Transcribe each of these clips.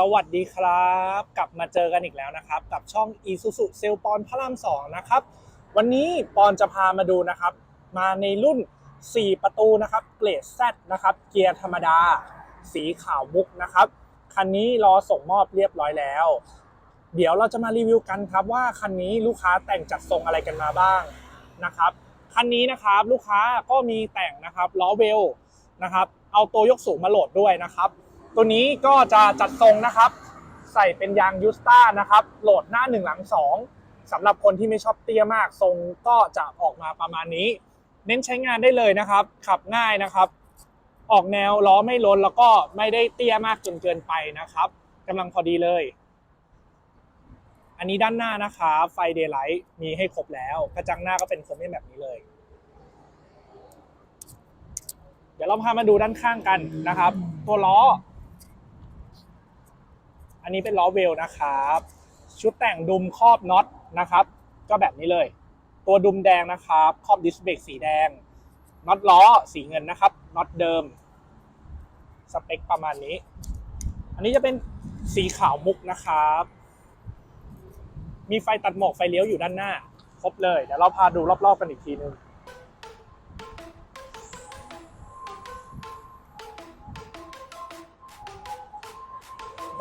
สวัสดีครับ กลับมาเจอกันอีกแล้วนะครับ กับช่อง i s u z u เซลปอนพระราม2นะครับ วันนี้ปอนจะพามาดูนะครับ มาในรุ่น 4 ประตูนะครับ เกรด Z นะครับ เกียร์ธรรมดา สีขาวมุกนะครับ คันนี้รอส่งมอบเรียบร้อยแล้ว เดี๋ยวเราจะมารีวิวกันครับว่าคันนี้ลูกค้าแต่งจัดทรงอะไรกันมาบ้างนะครับ คันนี้นะครับลูกค้าก็มีแต่งนะครับล้อเวลนะครับ เอาตัวยกสูงมาโหลดด้วยนะครับ ตัวนี้ก็จะจัดทรงนะครับ ใส่เป็นยางยูสต้านะครับ โหลดหน้า 1 หลัง 2สำหรับคนที่ไม่ชอบเตี้ยมากทรงก็จะออกมาประมาณนี้ เน้นใช้งานได้เลยนะครับ ขับง่ายนะครับ ออกแนวล้อไม่ล้นแล้วก็ไม่ได้เตี้ยมากจนเกินไปนะครับกำลังพอดีเลย อันนี้ด้านหน้านะครับไฟเดย์ไลท์มีให้ครบแล้วกระจังหน้าก็เป็นโครเมียมแบบนี้เลยเดี๋ยวเราพามาดูด้านข้างกันนะครับ ตัวล้อ อันนี้เป็นล้อเวลนะครับ ชุดแต่งดุมครอบน็อตนะครับ ก็แบบนี้เลย ตัวดุมแดงนะครับ ครอบดิสเบรกสีแดง น็อตล้อสีเงินนะครับ น็อตเดิม สเปคประมาณนี้ อันนี้จะเป็นสีขาวมุกนะครับ มีไฟตัดหมอกไฟเลี้ยวอยู่ด้านหน้า ครบเลย เดี๋ยวเราพาดูรอบๆกันอีกทีนึง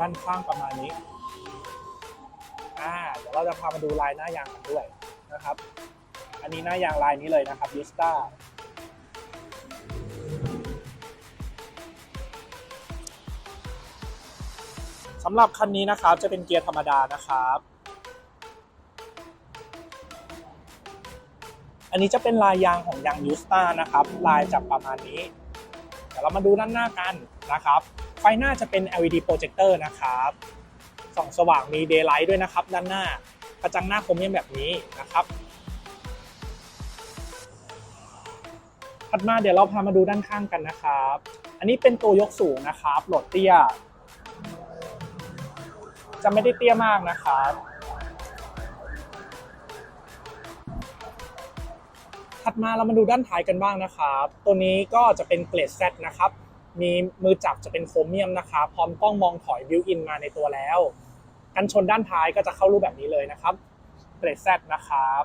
ด้านข้างประมาณนี้อ่าเดี๋ยวเราจะพามาดูลายหน้ายางกันด้วยนะครับ อันนี้หน้ายางลายนี้เลยนะครับยูสตาสำหรับคันนี้นะครับจะเป็นเกียร์ธรรมดานะครับ อันนี้จะเป็นลายยางของยางยูสตานะครับ ลายจะประมาณนี้ เดี๋ยวเรามาดูด้านหน้ากันนะครับ ไฟหน้าจะเป็น LED projector นะครับส่องสว่างมี daylight ด้วยนะครับ ด้านหน้ากระจังหน้าคมเมี่ยมแบบนี้นะครับถัดมาเดี๋ยวเราพามาดูด้านข้างกันนะครับ อันนี้เป็นตัวยกสูงนะครับโหลดเตี้ย จะไม่ได้เตี้ยมากนะครับถัดมาเรามาดูด้านท้ายกันบ้างนะครับ ตัวนี้ก็จะเป็นเกรด Z นะครับ มีมือจับจะเป็นโครเมียมนะครับพร้อมกล้องมองถอยบิวอินมาในตัวแล้ว กันชนด้านท้ายก็จะเข้ารูปแบบนี้เลยนะครับเกรด Z นะครับ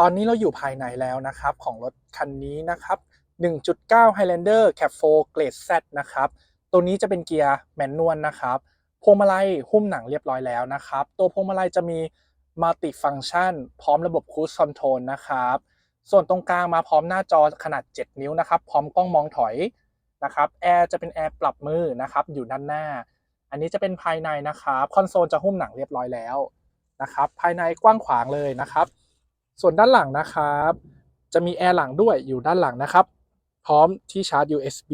ตอนนี้เราอยู่ภายในแล้วนะครับ ของรถคันนี้นะครับ 1.9 Highlander Cap 4เกรด Z นะครับ ตัวนี้จะเป็นเกียร์แมนนวลนะครับ พวงมาลัยหุ้มหนังเรียบร้อยแล้วนะครับ ตัวพวงมาลัยจะมี มัลติฟัง c t ชันพร้อมระบบคู i คอนโทรลนะครับ ส่วนตรงกลางมาพร้อมหน้าจอขนาด 7 นิ้วนะครับ พร้อมกล้องมองถอยนะครับแอร์จะเป็นแอร์ปรับมือนะครับ อยู่ด้านหน้า อันนี้จะเป็นภายในนะครับคอนโซลจะหุ้มหนังเรียบร้อยแล้วนะครับ ภายในกว้างขวางเลยนะครับ ส่วนด้านหลังนะครับ จะมีแอร์หลังด้วยอยู่ด้านหลังนะครับ พร้อมที่ชาร์จ USB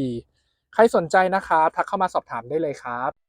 ใครสนใจนะครับทักเข้ามาสอบถามได้เลยครับ